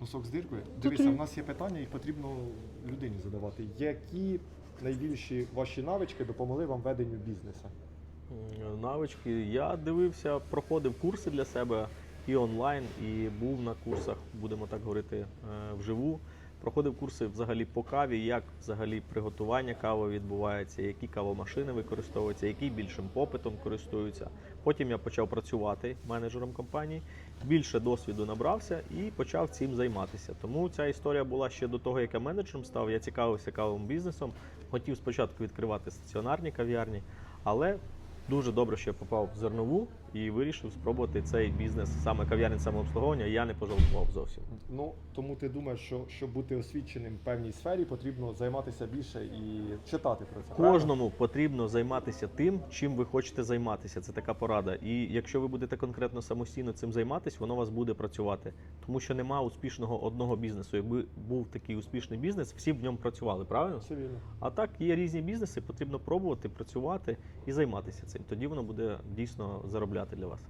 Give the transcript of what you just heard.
Носок з диркою. Дивіться, в нас є питання, їх потрібно людині задавати. Які найбільші ваші навички допомогли вам веденню бізнесу? Навички. Я дивився, проходив курси для себе і онлайн, і був на курсах, будемо так говорити, е, вживу. Проходив курси взагалі по каві, як взагалі приготування кави відбувається, які кавомашини використовуються, які більшим попитом користуються. Потім я почав працювати менеджером компанії, більше досвіду набрався і почав цим займатися. Тому ця історія була ще до того, як я менеджером став. Я цікавився кавовим бізнесом, хотів спочатку відкривати стаціонарні кав'ярні, але дуже добре, що я попав в зернову і вирішив спробувати цей бізнес саме кав'ярні самообслуговування. Я не пожалкував зовсім. Ну тому ти думаєш, що щоб бути освіченим в певній сфері, потрібно займатися більше і читати про це. правильно? Кожному потрібно займатися тим, чим ви хочете займатися. Це така порада. І якщо ви будете конкретно самостійно цим займатися, воно у вас буде працювати. Тому що нема успішного одного бізнесу. Якби був такий успішний бізнес, всі б в ньому працювали, правильно? Все вірно. А так є різні бізнеси, потрібно пробувати, працювати і займатися цим. Тоді воно буде дійсно заробляти для вас.